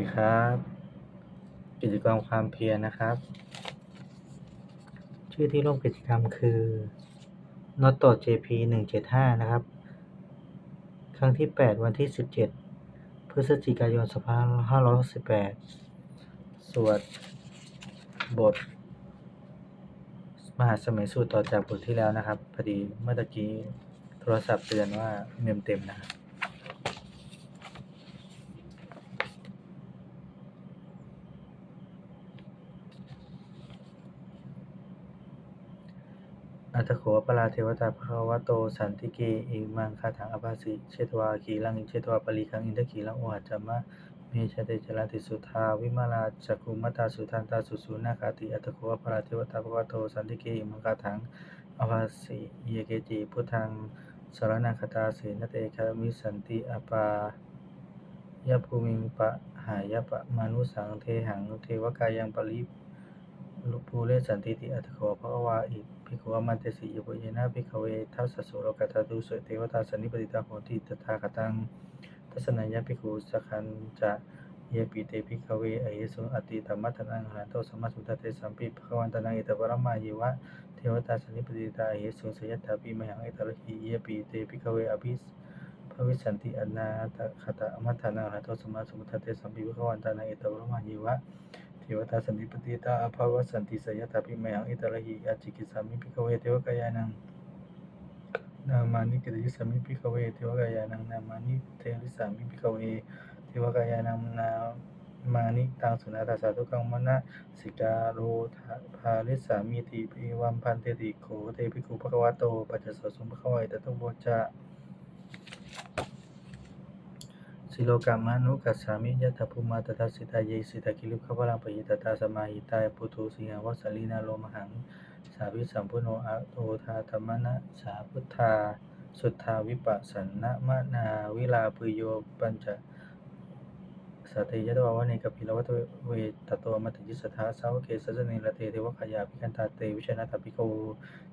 ดีครับ กิจกรรมความเพียรนะครับ ชื่อที่ร่วมกิจกรรมคือ n o t o JP 175 นะครับ ครั้งที่ 8 วันที่ 17 พฤศจิกายน 2568 สวดบท มหาสมัยสูตรต่อจากบทที่แล้วนะครับ พอดีเมื่อตะกี้โทรศัพท์เตือนว่าเมมเต็มนะครับ อัตโขปราเทวตาภควโต สันติเกอิมังคาถังอภาสิเชตวาขีลังเชตวาปริคังอินทขีลังโอหัจจมะเมชเตจลติสุทาวิมาลาจักุมตาสุทันตาสุสุนาคาติอัตโขปราเทวตาภควโต สันติเกอิมังคาถังอภาสิเยเกจิพุทธังสรณคตาเสนเตคามิสันติอปายภูมิงปะหายปะมานุสังเทหังเทวกายังปริลุภูเรสันติติอัตโขภควาอิ ภิกขุอมันเตสิยปุเยนะภิกขเวทัสสะโลกัตาตุสุเทวตาสันนิปติตาโหติตถาคตังทัศนัยยะภิกขุสักขันจะเยปิเตภิกขเวอเยสุอติธรรมัตนังหันโตสมมาสุตเตสัมปิภควันตนังอิตปรมาเยวะเทวตาสันนิปติตาเยสุสยัตถาปิมหังอิตรหิเยปิเตภิกขเวอภิสภวิสันติอนาตคตะมัตถานังหันโตสมมาสุตเตสัมปิภควันตนังอิตปรมาเยวะ เทวตาสันติปติตาอภาวสันติสยตาปิมยังอิตระหิอาจิกิสามิพิกเวเทวกายานังนามานิกิริสามิพิกเวเทวกายานังนามานิเทริสามิพิกเวเทวกายานังนามานิตังสุนาตาสาธุกังมณะสิกาโรธาภาลิสามิติปิวัมพันเตติโขเตปิกุภควะโตปัจจสสมภควายตตุโบจะ สิโลกามานุกัสสามิยัตถภูมาตถาสิตาเยสิตาคิลุขพลังปยิตตาสมาหิตายปุถุสิงหวัสลีนาโลมหัง สาวิสัมพุโนอะโตทาธรรมนะสาพุทธา สุทธาวิปัสสนะมะนาวิลาปุโยปัญจสัตยะตวาวเนกปิลวัตเวตโตมัตยิสทาสาวเกสัจเนรเตเทวขยาภิกันตาเตวิชนะตปิโก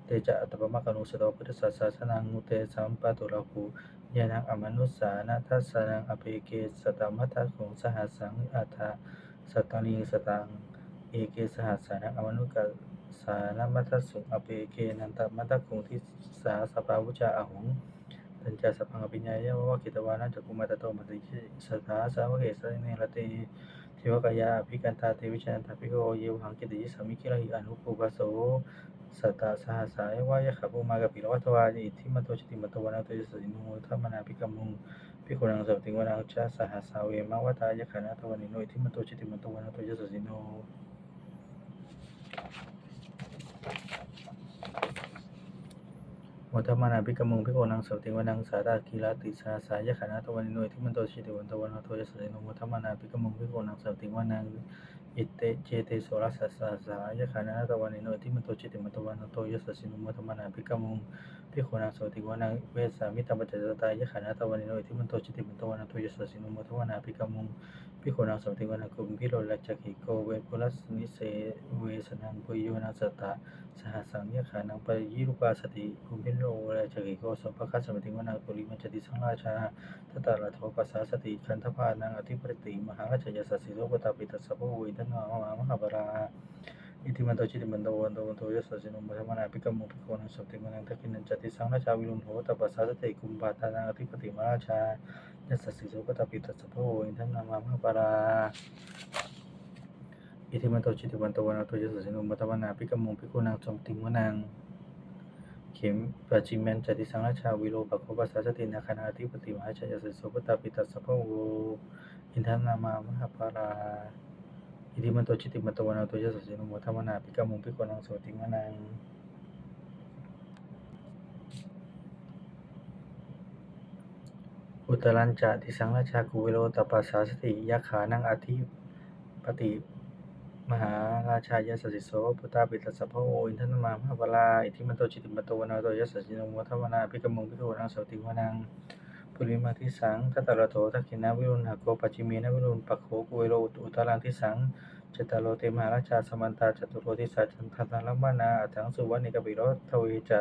เตจะอัตปมะกนุสโตพุทธสัสสะนังุเตสัมปะตุระหู ยานังอมนุสสานะทัสนังอเปเกสตมัทธของสหัสังอัฏฐสตังลิงสตังเอเกสหัสานังอมนุกัสสานะมัทธสุงอเปเกนันตมัทธคงที่สาสปาวุจาอหุงตัญจสัพพังอภิญญายะวะกิตวานะจักุมาตโตมัติสถาสาวะเกสเนรติ เทวกายาภิกันตาเตวิชันตาภิโกเยวังกิติยิสามิกิลหิอนุปุปโสสัตตาสหสายวายะขบุมากปิลวัตวาอิทิมโตชิติมโตวนาโตยสินุธรรมนาภิกมุงภิกขุนังสัพติงวนังชาสหสาเวมะวตายะขณะตวันิโนิทิมโตชิติมโตวนาโตยสสินุ วัฏมานาภิกมุงภิกนังสัพติงวนังสาตากีฬาติสาสายะขันตวันิโนอิทิมโตชิติวันตวันโทยสสินุวัฏมานาภิกมุงภิกนังสัพติงวนังอิเตเจเตโสรัสสะสายะขันาตวันนิโนทิมันโตชิติมันตวันโทยสสินุมัตมนาภิกมุง ภิกขุนาโสติวานังเวสามิตาปัจจตายะขานาตวันนิโนทิมันโตจิติมันโตวันโตยสสินุมัตมนาภิกมุงภิกขุนาโสติวานังกุมพิโรลัจจิโกเวปุรัสนิเสเวสนังปุโยนาสตาสหัสสังยะขานังปยิรุปาสติกุมพิโรลัจจิโกสัมภคัสสมติวานังปุริมัจจติสังราชาทตาลาโทปัสสาสติคันธพานังอธิปริติมหาราชยสัสสิโลปตาปิตัสสะโพวิทันนามามหาบารา อิติมันโตจิติมันโตวันโตวันโตยสัสสินุมัทมนาภิกมุภิกขุนังสัพติมังทักินันจติสังราชาวิรุณโหตปัสสาสติกุมปาทานังอธิปติมาราชายสัสสิโลปตาปิตัสสะโพวินทันนามามหาบาราอิติมันโตจิติมันโตวันโตยสัสสินุมัทมนาภิกมุภิกขุนังสัพติมังเข็มปัจจิเมนจติสังราชาวิโรปโคปัสสะสตินาคานาธิปติมหาชยสัสโสปตาปิตัสสะพะโวอินทันามามหาปารา อิติมันโตจิติมันโตวนาโตยสสสินุโมทัมนาปิกามุงปิโกนังโสติมนังอุตรัญจะติสังราชากุวิโรตปัสสาสติยะขานังอธิปติมหาราชายสสิโสพุทธาปิตัสสะพะโออินทนามามหาปลาอิทิมันโตจิติมันโตวนาโตยสสินุวัฒวนาภิกมุงภิกนังโสติวนัง ปุริมาทิสังทัตตะระโตทักขินาวิรุณหโกปัจจิเมนวิรุณปักโขกุเวโรอุตรังทิสังจตโรเตมหาราชาสมันตาจตุโรทิสัจันทันลัมมานาอัถังสุวรรณิกบิโรทเวจะ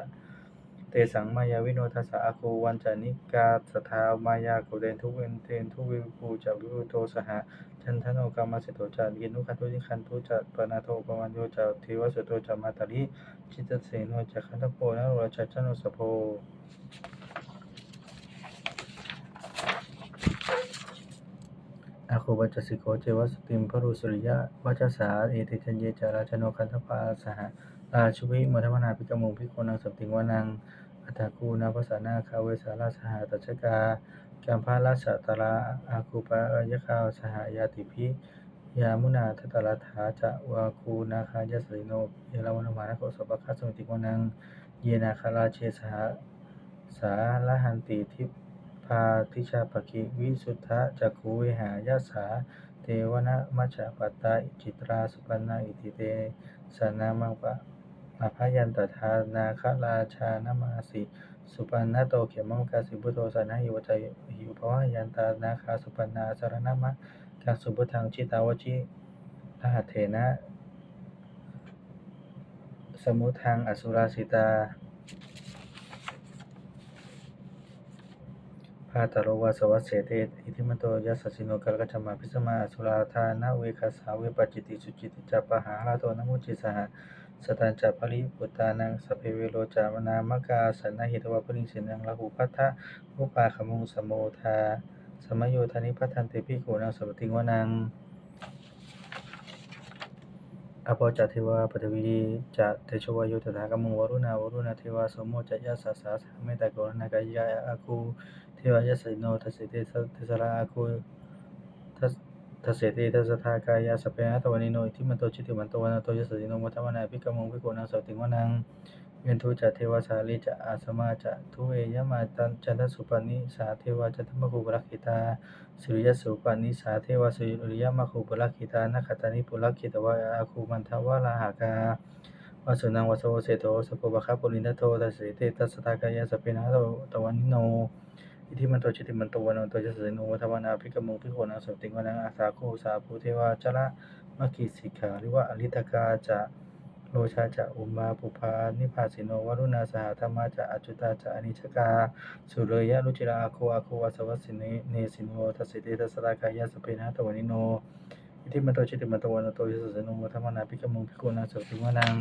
เตสังมายาวิโนทัสสะอาคูวันจานิกาสทามายาโกเดนทุเวนเทนทุวิภูจะวิภูโตสหจันทโนกรรมสิโตจายินุคันตุนิคันตุจะปนาโทปวันโยจะเทวสุโตจะมาตาลิจิตเสโนจะคันทโพนะโรจัจโนสโพ อาคูวัจสิโกเจวัสติมพรุสุริยะวัจสาเอติจันเยจาราชโนคันทปาสหราชวิมทมนาภิกมุงพิโกนังสัมติงวานังอัตถกูนาภาษานาคาเวสาราสหตัชกากัมพาราชตราอาคูปะยะคาสหายาติพิยามุนาทตรัฐาจะวาคูนาคายสริโนเอราวนมานะโกสปะคัสมติงวานัง เยนาคาราเชสหาสาลหันติทิพ พาทิชาปกิวิสุทธะจักขุเวหายาสา เทวนะมัจฉปตาจิตราสุปันนาอิติเตสนามังปะอภยันตทานาคราชานามาสิ สุปันนาโตเขมังกาสิบุโตสนาหิวจหิวภวยันตานาคาสุปันนาสารนามะกังสุบุทังจิตาวจิรหัตเถนะ สมุทังอสุราสิตา พาตโรวาสวัสเสเตอิทิมันโตยัสสิโนกัลกัจจมาพิสมาสุราธานาเวคัสสาเวปจิติสุจิติจัปปะหาราโตนมุจิสหสตันจัปปริปุตานังสเพเวโรจามนามกาสันนหิตวะปริสินังละหุพัทธะอุปาขมุงสมโมทาสมโยธานิพัทันติภิกนังสัมปติงวนังอโปจัตเทวาปฐวีจะเตโชวายุตถากมุงวรุณาวรุณเทวาสมโมจะยะสสสาสาเมตตากรณากายะอาคู เทวายะสิโนทัสสิเตสเทสราอาคูทัสทัสเสเตทัสสทากายะสเปนะตวันิโนอิทิมันโตจิติมันโตวันโตยสสิโนมัทวนาภิกมุงภิกขนังสติงวนังเวนทุจะเทวสาลีจะอาสมาจะทุเวยมาตันจันทสุปนิสาเทวาจันทมกุปรักขิตาสุริยสุปนิสาเทวาสุริยมกุปรักขิตานาคตานิปุรักขิตวะอาคูมันทวะลาหากาวาสุนังวาโสเสโตสโกบะคาปุรินทโทตัสเสเตตัสสตากายสเพนะตตวันิโน อิทิมันโตจิติมันโตวันโตจะสสิโนวัฏวานาภิกมุงภิกขุนังสัมติงวนังอาสาโคสาภูเทวาจระมะกิสิกขาหรือว่าอริตกาจะโลชาจะอุมาปุพานิพาสิโนวรุณาสหธรรมาจะอจุตาจะอนิชกา สุเรยะรุจิราอาโคอาโควาสวัสสิเนเนสิโนทัสสิเตทัสสตากายะสเพนะตวันนิโนอิทิมันโตจิติมันโตวันโตจะสสิโนวัฏวานาภิกมุงภิกขุนังสัมติงวนัง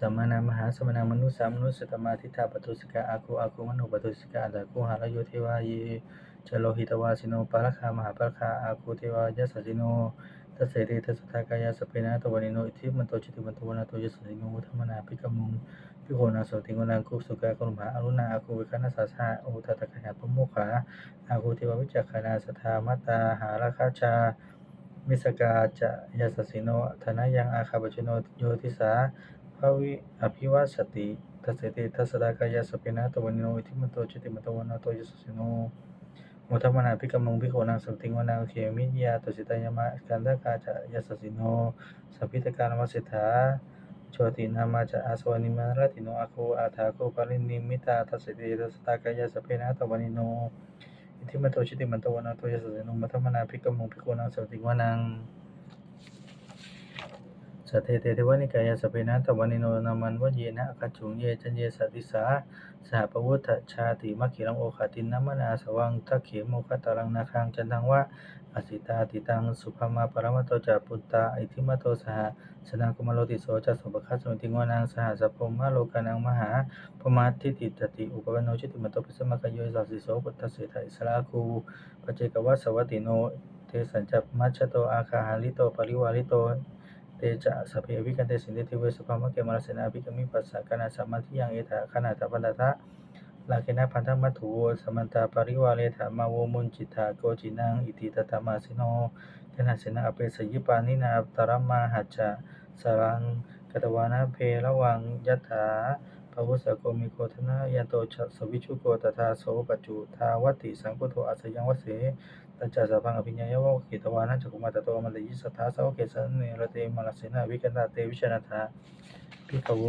สัมมานามหาสมณามนุสสามนุสสตมาทิฏฐาปตุสิกาอาคูอาคูมโนปตุสิกาอัตตาคูหารโยเทวาเยจโลหิตวาสิโนปาระคามหาปาระคาอาคูเทวายสสสิโนทัสเสติทัสสทากายาสเปนะตวานิโนอิทิมันโตจิติมันโตวนาโตยสสิโนวุฒมนาภิกมุงภิกขุนาสติงวนังกุสุกากรุมหาอรุณาอาคูวิคณาสาสาโอทัตตะกหาปโมขาอาคูเทววิจักขานาสทามัตตาหาราคาชามิสกาจะยาสสิโนธนายังอาคาปชโนโยติสา ภาวิอภิวาสติทัสเติทัสดากายสเปนะตวันโนอิทิมันโตจิติมตวันโตยสสิโนมุทัมนาภิกมังภิกขนังสัมติงวนังเขมิยาตุสิตายมะกันทกาจะยสสิโนสัพพิตการมัสิทธาโชตินามาจะอาสวนิมารติโนอาโคอาทาโคปารินิมิตาทัสติทัสสะดากายสเปนะตวันโนอิทิมโตจิติมันตวันโตยสสิโนมุทัมนาภิกมังภิกขนังสัมติงวนัง สัทเทเตเทวนิกายาสพเพนะตวันิโนนามันวเยนะอคัจฉุงเยจันเยสัติสาสหปวุฒชาติมัคคิรังโอคาตินนัมนาสวังทักเขโมคตารังนาคังจันทังวะอสิตาติตังสุภามาปรมัตโตจาปุตตาอิทิมโตสหสนังกุมารโลติโสจัสสุปคัสสมิติงวานังสหสัพพมะโลกานังมหาปมาทิติตติอุปปนโนชิติมโตปิสมะกโยสัสสิโสปุตตเสถอิสราคูปเจกวัสสวัตติโนเทสัญจัปมัชชโตอาคาหาริโตปริวาริโต เตจะสเพวิกันเตสินเดทิเวสุภามะเกมารเสนาภิกมิปัสสะกนาสัมมาทิยังเอถาขนาตปันตะลาเคนะพันธมัถุโวสมันตาปริวาเลถามาโวมุนจิตาโกจินังอิติตตมาสิโนเทนะเสนาอเปสยิปานินาตรมาหัจจะสรังกตวานะเพระวังยัตถาภวุสโกมิโกธนะยันโตชะสวิชุโกตถาโสปจุทาวัติสังพุทโธอัสยังวเส ตัจจสัพพังอภิญญายวะกิตวานัจักขุมาตโตมันตยิสัทธาสาวกเกสันเนรเตมลเสนาวิกันตาเตวิชนาธาภิกขโว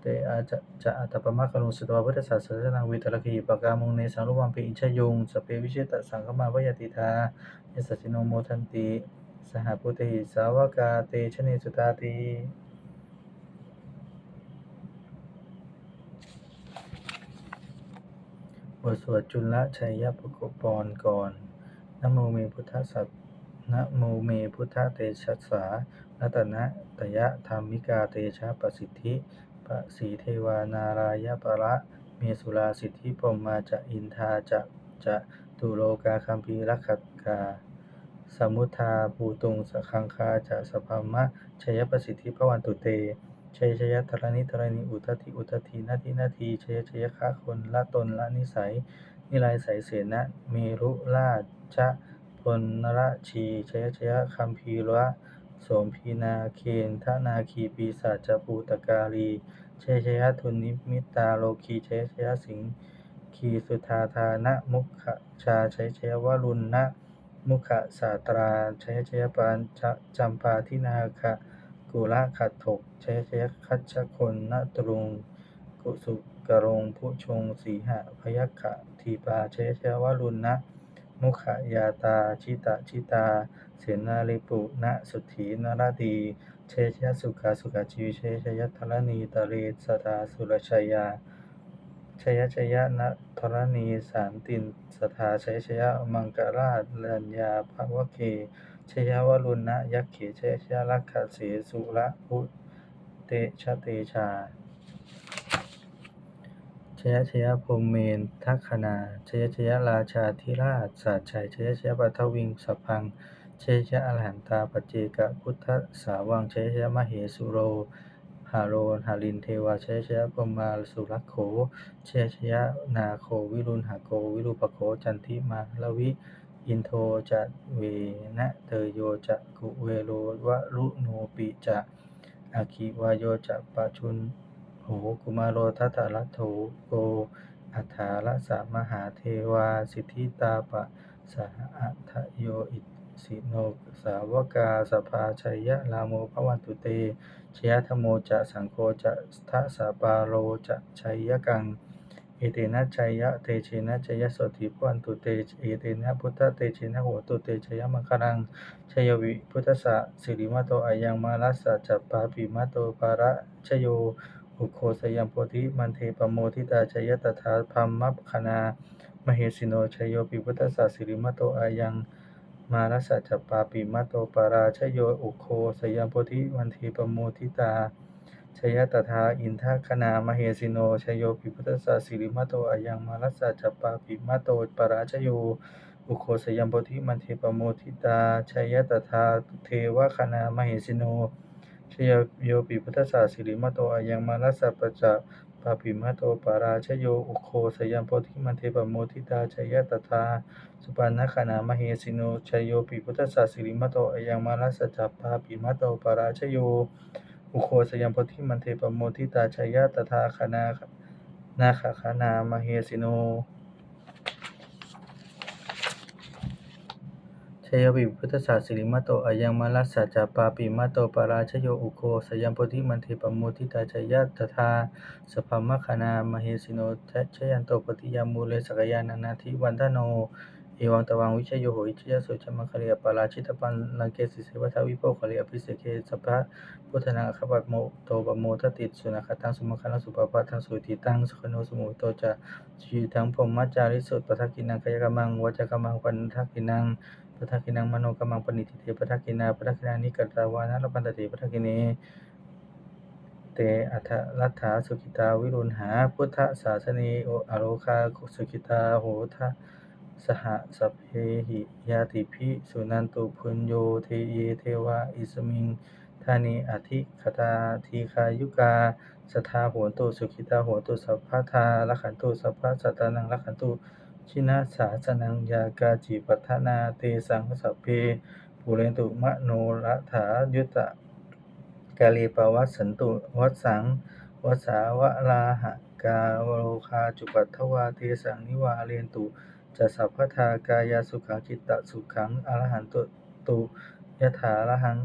เตอาจะจะอัตปมะกนุสตวาพุทธศาสนาวิตรคีปกามุงเนสังรุวังปิอิชยุงสเปวิเชตสังฆมาวยติทายสัสิโนโมทันติ สหพุทธิสาวกาเตชะเนสุตาติ บทสวดจุลชัยยปกปรณ์ก่อนนโมเมพุทธสัตนะโมเมพุทธเตชัสสารัตนะตยะธรรมิกาเตชะประสิทธิปะสีเทวานารายปะระเมสุราสิทธิพรหมาจะอินทาจะจะตุโลกาคัมภีรักขัตกา สมุทาภูตุงสคังคาจะสภามะชัยประสิทธิพระวันตุเต ชัยชยธรณิธรณิอุทธิอุทธินาทีนาทีชัยชยคาคนละตนละนิสัย นิลายสายเสนะเมรุราชะพลนรชีชัยชยคัมภีระโสมพีนาเคนทนาคีปีศาจภูตกาลีชัยชยทุนิมิตาโลคีชัยชยสิงคีสุธาธานะมุขชาชัยชยวรุณนะมุขสาตราชัยชยปานจะจำปาทินาคะกุละขัดถก ชยชยคัชคนนตรุง กุสุกรงผู้ชง สีหะพยัคขะทีปาชัยชยวรุณนะ มุขยาตา ชิตะชิตา เสนาลิปุณสุถีนราดีเชชยสุขาสุขาจีวิเชชยธรณีตะเรสตาสุรชัยยาชยชยนธรณีสามตินสถาชยชยมังกราชลัญญาภวเคชยวรุณนะยักษ์เขชยชยลักขเสสุระพุ เตชะเตชา ชยชยพรมเมนทัคคนาชยชยราชาธิราชสาชัย ชยชยปัทวิงสพพัง ชยชยอรหันตาปเจกพุทธสาวัง ชยชยมเหสุโรหาโรหารินเทวาชยชยพรหมาสุรักโขชยชยนาโควิรุณหาโกวิรูปโขจันทิมาลวิอินโทจะเวนะเตโยจะกุเวโรวะรุโนปิจะ อาคิวายโยจะปะชุนโหกุมารโรทัตตรัตโถโกอัฏฐาละสามหาเทวาสิทธิตาปะสหอัฏฐโยอิสิโนสาวกาสภาชัยยะลาโมภวันตุเตชยธโมจะสังโฆจะทัสสะปาโลจะชัยยกัง เอเตนะชัยยะเตเชนะชัยยะโสติพวันตุเตเอเตนะพุทธเตเชนะโหตุเตชยมังคลังชยวิพุทธสะสิริมาโตอายังมาลัสสะจัปปาปิมาโตปาระชโยอุโคสยัมโพธิมันเทปโมทิตาชยตถาพัมมัปคณามเหสิโนชโยปิพุทธสะสิริมาโตอายังมาลัสสะจัปปาปิมาโตปาราชโยอุโคสยัมโพธิมันเทปโมทิตา ชยตถาอินทคณามเหสิโนชโยปิพุทธะสิริมาโตอายังมาลัสสะจัปปาปิมาโตปราชโยอุโคสยัมโพธิมันเทปโมทิตาชยตถาเทวคณามเหสิโนชยโยปิพุทธะสิริมาโตอายังมาลัสสะปจปาปิมาโตปาราชโยอุโคสยัมโพธิมันเทปโมทิตาชยตถาสุปันนคณามเหสิโนชยโยปิพุทธะสิริมาโตอายังมาลัสสะจัปปาปิมาโตปาราชโย อุโคสยัมโพธิมันเทปโมทิตาชยตถาคณานาคคณามเหสิโนชยวิพุทธศาสิริมาโตอายังมาลัสสะจาปาปิมาโตปาราชโยอุโคสยัมโพธิมันเทปโมทิตาชยตถาสภามคณามเหสิโนทัชยันโตปฏิยามูเลสกยานานาทิวันทโน เอวังตวังวิชโยโหอิชยสุชมังคเลียปาราชิตปันลังเกสิเสวัทวิโปคเลียพิเศเคสภะพุทธนาคปัตโมโตปโมทติสุนัขตังสุมังคลังสุปปะทังสุติตังสุขโนสมุโตจะชีทังพรหมจจาริสุตปทักกินังกายกรรมังวจกรรมังปันทักกินังปทักกินังมโนกรรมังปณิทิเตปทักกินาปทักกินานิกัตตาวานะรปันตติปทักกิเนเตอัฏฐรัตถาสุขิตาวิรุณหาพุทธศาสนีโออโลคาสุขิตาโหทะ สหสพเพหิยาติภิสุนันตุพุญโยเทเยเทวาอิสมิงธานิอธิคตาทีคายุกาสทาโหนตุสุขิตาโหนตุสัพพทาลักขันตุสัพพสัตานังลักขันตุชินาสาสนังยากาจิปัฏฐานาเตสังสัพเพปุเรนตุมโนรัฐายุตะกาลีปวัสสันตุวัสสังวัสสาวะลาหะกาโลคาจุปัฏฐวาเทสังนิวาเรนตุ จะสัพพทากายาสุขังจิตตสุขังอรหันตุตุยถาระหัง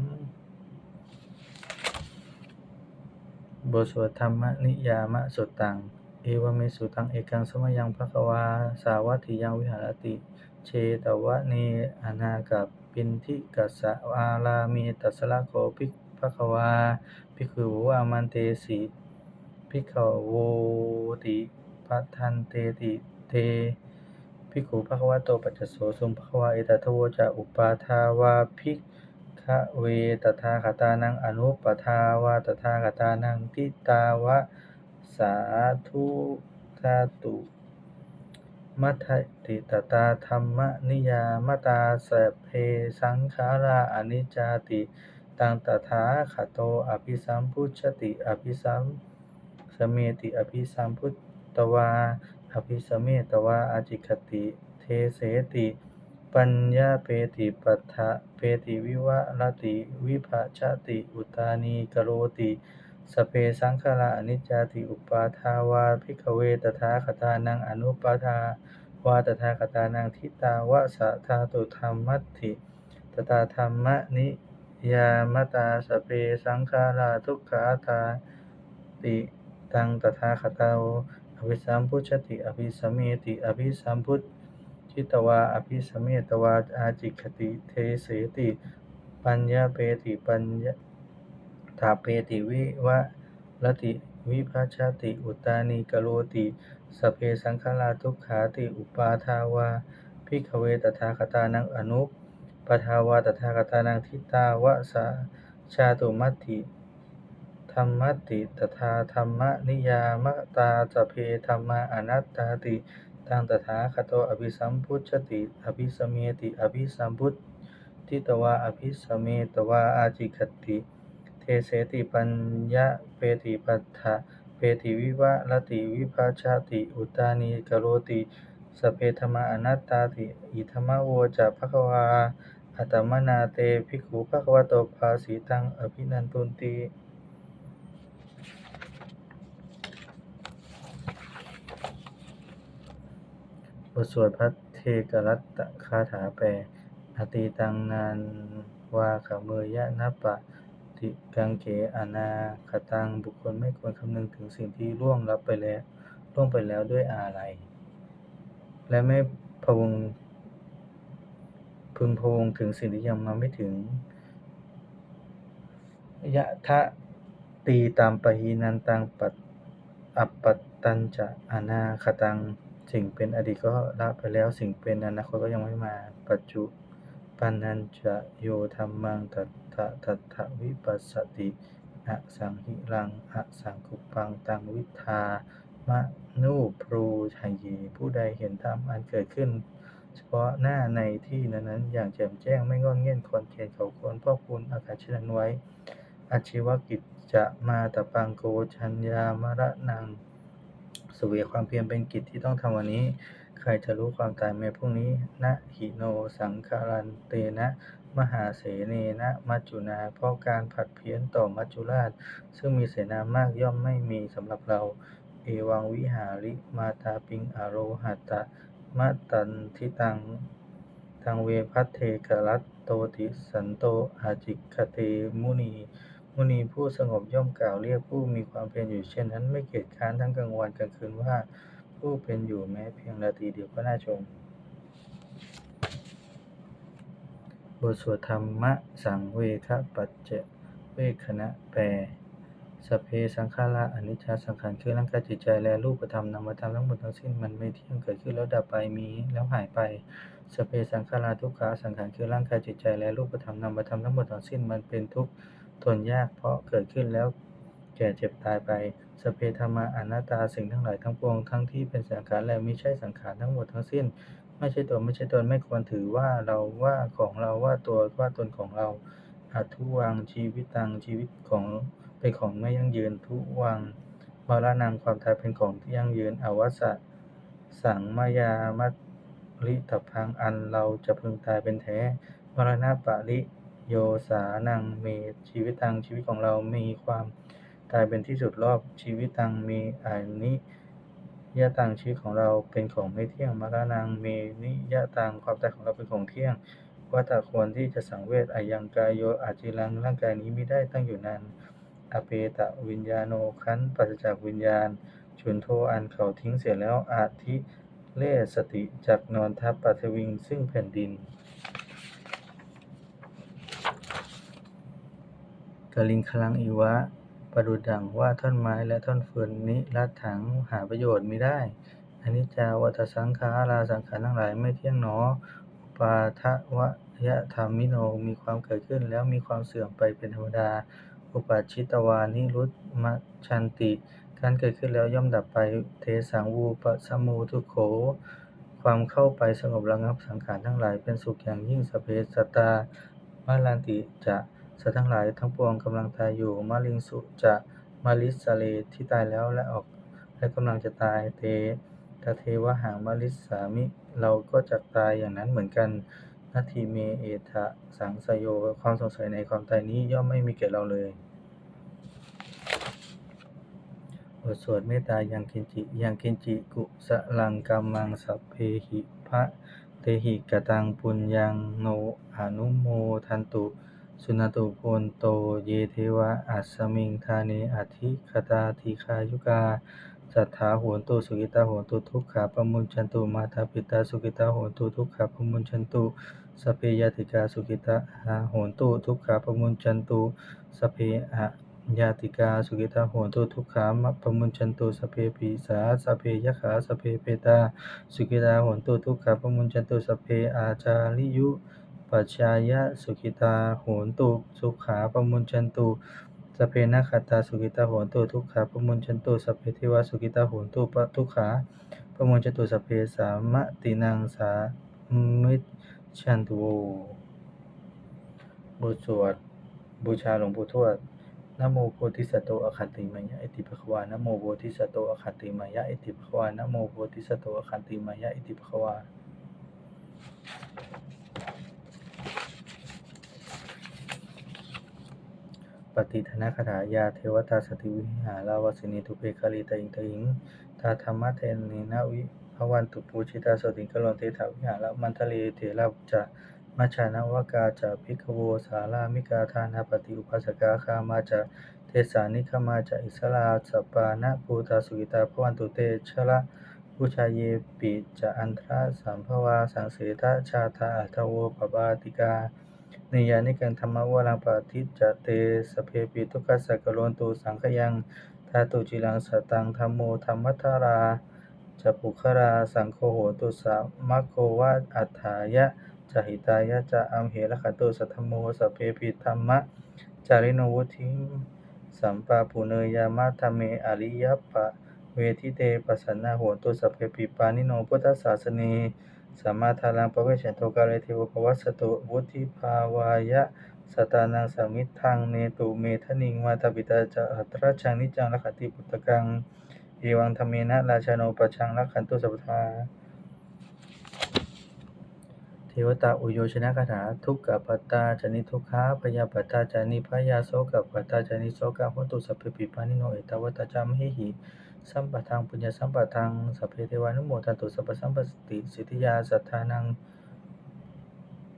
บทสวดธรรมนิยามะสุตตัง เอวเมสุตังเอกังสมยังภควา สาวัตถิยังวิหารติ เชตวะเนอนากับปินทิกัสสะอาลามีตัสละโคภิกภควาภิกขุวามันเตสิภิกขโวติปัทันเตติเต ภิกขุภควโตปัจจโสสุภควาเอตทโวจะอุปาทาวาภิกขเวตถาคตานังอนุปทาวาตถาคตานังทิตาวะสาธุทาตุมัทติตตาธรรมนิยามตาสเพสังขาราอนิจจติตังตถาคโตอภิสัมพุชติอภิสัมสเมติอภิสัมพุตตวา อภิสมเมตวาอาจิคติ เทเสติ ปัญญาเปติปัฏฐะเปติวิวะรติ วิภาชติ อุตานีกโรติ สเพสังขาราอนิจจาติอุปาทาวาภิกเวตถาคตานังอนุปาทาวาตถาคตานังทิตาวะสะธาตุธรรมัตถิตตาธรรมนิยามตาสเพสังขาราทุกขาตาติตังตถาคตา อภิสัมพุชติ อภิสมเมติ อภิสัมพุทธิตวา อภิสมเมตวา อาจิคติ เทเสติ ปัญญาเปติ ปัญญาถาเปติวิวะรติ วิภัชติ อุตานีกโรติ สเพสังขาราทุกขาติ อุปาทาวาภิกเวตถาคตานังอนุปทาวาตถาคตานังทิตาวะสาชาตุมัติ ธรรมติตถาธรรมนิยามตาสพเพธรรมาอนัตตาติตังตถาคโตอภิสัมพุชติ อภิสมเมติ อภิสัมพุทธิตวาอภิสมเมตวาอาจิคติ เทเสติปัญญาเปติปัฏฐะเปติวิวะรติวิภาชาติ อุตานีกโรติสเพธรรมาอนัตตาติอิธรรมโวจะภควาอัตตมนาเตภิกขุภควโตภาสีตังอภินันตุนติ บทสวดพระเทกรัตตคาถาแปลอตีตังนานวาขเมยยะนะปะติกังเขอนาคตังบุคคลไม่ควรคำนึงถึงสิ่งที่ล่วงลับไปแล้วล่วงไปแล้วด้วยอาลัยและไม่พวงพึงพวงถึงสิ่งที่ยังมาไม่ถึงยะทะตีตามปะหีนันตังปัตอัปปัตตัญจะอนาคตัง สิ่งเป็นอดีตก็ละไปแล้ว สิ่งเป็นอนาคตก็ยังไม่มา ปัจจุปันนัญจะโยธรรมังตัตถะตัตถะวิปัสสติอสังหิรังอสังคุปังตังวิทามะนูปรูชัยเยผู้ใดเห็นธรรมอันเกิดขึ้น เฉพาะหน้าในที่นั้นๆ อย่างแจ่มแจ้งไม่งอนเง่นคอนเคนเขาควรพ่อคุณอากาศเช่นนั้นไว้อาชีวกิจจะมาตะปังโกชัญญามระนัง เสวยความเพียรเป็นกิจที่ต้องทำวันนี้ ใครจะรู้ความตายในพรุ่งนี้นะหิโนสังคารันเตนะ มหาเสเนนะมัจจุนา เพราะการผัดเพี้ยนต่อมัจจุราช ซึ่งมีเสนามากย่อมไม่มีสำหรับเรา เอวังวิหาริมาตาปิงอโรหัตตะมะตันทิตังทางเวพัทเทกรัตโตติสันโตอาจิคเตมุนี มุนีผู้สงบย่อมกล่าวเรียกผู้มีความเพียรอยู่เช่นนั้น ไม่เกียจค้านทั้งกลางวันกลางคืนว่า ผู้เป็นอยู่แม้เพียงนาทีเดียวก็น่าชม บทสวดธรรมะสังเวคปัจเจเวคณะแปลสเพสังขาราอนิจจสังขารคือร่างกายจิตใจและรูปธรรมนามธรรมทั้งหมดทั้งสิ้นมันไม่เที่ยงเกิดขึ้นแล้วดับไปมีแล้วหายไป สเพสังขาราทุกขาสังขารคือร่างกายจิตใจและรูปธรรมนามธรรมทั้งหมดทั้งสิ้นมันเป็นทุกข์ ทนยากเพราะเกิดขึ้นแล้วแก่เจ็บตายไป สเพธรรมาอนัตตาสิ่งทั้งหลายทั้งปวงทั้งที่เป็นสังขารและไม่ใช่สังขารทั้งหมดทั้งสิ้น ไม่ใช่ตัวไม่ใช่ตนไม่ควรถือว่าเราว่าของเราว่าตัวว่าตนของเราอัทุวังชีวิตตังชีวิตของเป็นของไม่ยั่งยืนทุวังมรณังความตายเป็นของที่ยั่งยืนอวสสะสังมายามัตลิตพังอันเราจะพึงตายเป็นแท้มรณะปะริ โยสานังเมชีวิตังชีวิตของเรามีความตายเป็นที่สุดรอบชีวิตังมีอานิยะตังชีวิตของเราเป็นของไม่เที่ยงมรณังเมนิยะตังความตายของเราเป็นของเที่ยงว่าแต่ควรที่จะสังเวชอายังกายโยอาจิรังร่างกายนี้ไม่ได้ตั้งอยู่นานอเปตะวิญญาโนคันปราศจากวิญญาณ ชุนโทอันเขาทิ้งเสียแล้วอาทิเลสติจากนอนทับปัทวิงซึ่งแผ่นดิน กลิงคลังอีวะ ประดุจดังว่าท่อนไม้และท่อนฟืนนี้ลัดถังหาประโยชน์มิได้อนิจจาวัฏสังขาราสังขารทั้งหลายไม่เที่ยงหนออุปาทะวะยธรรมิโนมีความเกิดขึ้นแล้วมีความเสื่อมไปเป็นธรรมดา อุปาชิตวานิรุตมัชชันติ การเกิดขึ้นแล้วย่อมดับไปเทสังวูปสมูทุโข ความเข้าไปสงบระงับสังขารทั้งหลายเป็นสุขอย่างยิ่งสเพสตตามาลันติจะ สัตว์ทั้งหลายทั้งปวงกำลังตายอยู่มาลิงสุจะมาลิสเลที่ตายแล้วและออก และกำลังจะตายเตตเทวหังมาลิสามิ เราก็จะตายอย่างนั้นเหมือนกันนาทีเมเอทะสังสยโยความสงสัยในความตายนี้ย่อมไม่มีแก่เราเลยบทสวดเมตตายังกินจิยังกินจิกุสลังกัมมังสัพเพหิพระเตหิกตังปุญญังโนอนุโมทันตุ สุนตุโพนโต เยเทวะ อัสมิงทาเนอธิคตาธิคายุกาสัทธาโหนตุสุกิตาโหนตุทุกขาปมุญชันตุมาตาปิตาสุกิตาโหนตุทุกขาปมุญชันตุสเพยติกาสุกิตาโหนตุทุกขาปมุญชันตุสเพอะยาติกาสุกิตาโหนตุทุกขามะปมุญชันตุสเพปีสาสเพยขาสเพเปตาสุกิตาโหนตุทุกขาปมุญชันตุสเพอาจาริยุ ปัจจายะสุขิตาโหนตุสุขาปมุญชันตุสเพนะขัตตาสุขิตาโหนตุทุกขาปมุญชันตุสเพเทวสุขิตาโหนตุปะทุกขาปมุญชันตุสเพสามะตินังสามิจฉันตุบทสวดบูชาหลวงปู่ทวดนโมโพธิสัตว์โตอคันติมายะอิติภควานโมโพธิสัตว์โตอคันติมายะอิติภควานโมโพธิสัตว์โตอคันติมายะอิติภควา ปฏิทนคถายาเทวตาสติวิหาราวสินีทุเปคาลีตอิงตอิงทาธรรมะเทนินาวิภวันตุปูชิตาสติงกลนเทถาวิหารมันทะเลเถระจะมัชานวกาจะพิกโวสารามิกาทานาปฏิอุปัสกาคามาจะเทสานิคมาจะอิสลาสปานะภูตาสุกิตาภวันตุเตชะละบูชายเยปิจะอันทราสัมภวาสังเสทชาทาอัทโวปปาติกา นิยานิกังธรรมวรังปฏิจจเตสเพปิทุกขสักกะโลนตุสังขยังทาตุจิลังสตังธรรมโมธรรมัทาราจะปุคราสังโฆโหตุสามโควะอัฏฐายะจะหิตายะจะอัมเหระขตุสัทธโมสเพปิธรรมะจาริโนวุธิสัมปาปุเนยามะธรรมเมอริยปะเวทิเตปัสสนาโหตุสัเพปิปานิโนพุทธศาสเน สัมมาทารังปะเวชนโตกาเลเทวภวัสตุวุฒิภาวายะสตานังสามิทังเนตุเมทนิงมาตาปิตาจะอัตราชังนิจังรักขติปุตตะกังเอวังธรรมเมนะราชาโนปชังรักขันตุสัพพทาเทวตาอุโยชนะคาถาทุกขปัตตาจานิทุกขาพยาปัตตาจานิพยาโสกปัตตาจานิโสกะโหตุสัพเพปิปานิโนเอตาวตจามหิหิ สัมปะทังปุญญสัมปะทังสัพเพเทวานุโมทันตุสัพพสัมปติสิทธิยาสัทธานัง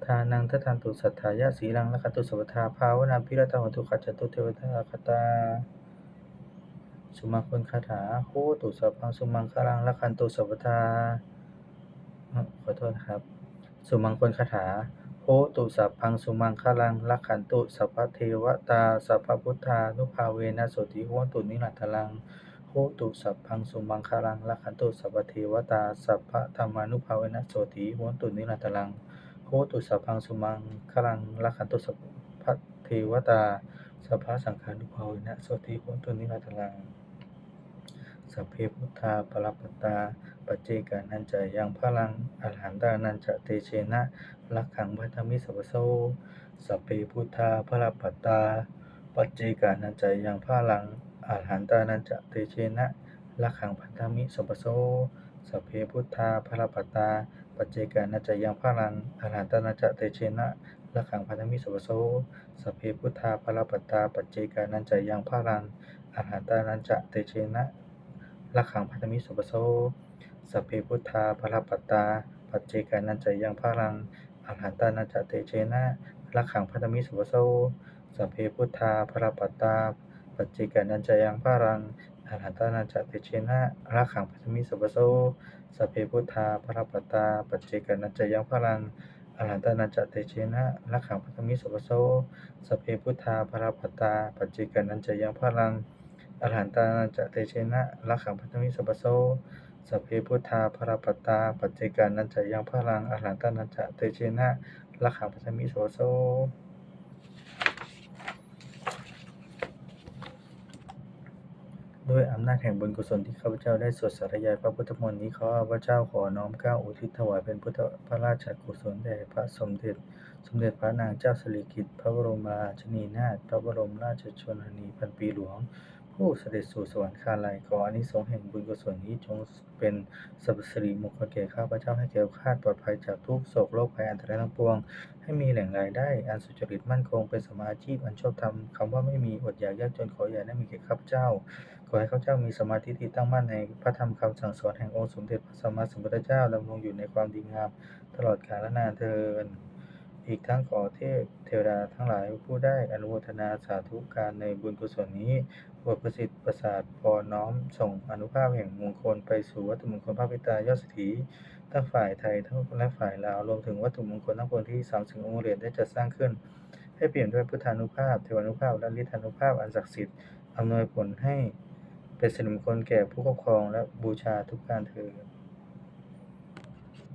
ทานังทัทันตุสัทธายะสีลังละคันตุสัพพทาภาวนาพิรตาหันตุขัจจตุเทวตาคตาสุมาคุณคาถาโหตุสัพพังสุมังคลังละคันตุสัพพทาขอโทษครับ สุมังคลคาถาโหตุสัพพังสุมังคลังละขันตุสัพพเทวตาสัพพพุทธานุภาเวนะโสติโหตุนิรันตลัง โหตุสัพพังสุมังคลังละขันตุสัพพเทวตาสัพพะธรรมานุภาเวนะโสติโหตุนิรันตลังโหตุสัพพังสุมังคลังละขันตุสัพพะเทวตาสัพพะสังฆานุภาเวนะโสติโหตุนิรันตลังสัพเพพุทธาปรปัตตาปัจเจกานันจะยังพลังอรหันตานันจะเตเชนะลักขังพัทธมิสัพโสสัพเพพุทธาปรปัตตาปัจเจกานันจะยังพลัง อรหันตานันจะเตเชนะลักขังพัทธมิสัพพโสสเพพุทธาปรปตาปัจเจกานันจะยังพลังอรหันตานันจะเตเชนะลักขังพัทธมิสัพพโสสเพพุทธาปรปตาปัจเจกานันจะยังพลังอรหันตานันจะเตเชนะลักขังพันธมิสุปโสสเพพุทธาภรปตา ปัจเจกานันจะยังพลังอรหันตานันจะเตเชนะลักขังพันธมิสุปโสสเพพุทธาภรปตา ปัจเจกานันจะยังพลังอรหันตานันจะเตเชนะลักขังพันธมิสุปโสสัพเพพุทธาภรปัตาปัจเจกานันจะยังพลังอรหันตานันจะเตเชนะลักขังพันธมิสุปโสสัพเพพุทธาภรปัตาปัจเจกานันจะยังพลังอรหันตานันจะเตเชนะลักขังพัทธมิสัพโสสัพเพพุทธาภรปตา ปัจเจกานันจะยังพลังอรหันตนันจะเตเชนะลักขังปัจมิโสโซ ด้วยอำนาจแห่งบุญกุศลที่ข้าพเจ้าได้สวดสาธยายพระพุทธมนต์นี้ขอข้าพเจ้าขอน้อมเกล้าอุทิศถวายเป็นพุทธพระราชกุศลแด่พระสมเด็จ สมเด็จพระนางเจ้าสิริกิติ์พระบรมราชินีนาถพระบรมราชชนนีพันปีหลวง ผู้เสด็จสู่สวรรคาลัยขออานิสงส์แห่งบุญกุศลนี้จงเป็นสัพสิริมงคลแก่ข้าพเจ้าให้แคล้วคาดปลอดภัยจากทุกโศกโรคภัยอันตรายทั้งปวง ให้มีแหล่งรายได้อันสุจริตมั่นคงเป็นสมอาชีพอันชอบธรรมคำว่าไม่มีอดอยากยากจนขออย่าได้มีแก่ข้าพเจ้า ขอให้ข้าพเจ้ามีสมาธิที่ตั้งมั่นในพระธรรมคำสั่งสอนแห่งองค์สมเด็จพระสัมมาสัมพุทธเจ้าดำรงอยู่ในความดีงาม ตลอดกาลนานเทินอีกทั้งขอเทพเทวดาทั้งหลายผู้ได้อนุโมทนาสาธุการในบุญกุศลนี้โปรดประสิทธิ์ประสาทพรน้อมส่งอนุภาพแห่งมงคลไปสู่วัตถุมงคลพระพิตายอดเศรษฐีทั้งฝ่ายไทยทั้งและฝ่ายลาวรวมถึงวัตถุมงคลทั้งปวงที่สามสิงองค์เหรียญได้จัดสร้างขึ้น ให้เปลี่ยนด้วยพุทธานุภาพเทวานุภาพและฤทธานุภาพอันศักดิ์สิทธิ์อำนวยผลให้ เป็นสิริมงคลแก่ผู้ครอบครองและบูชาทุกการเทิด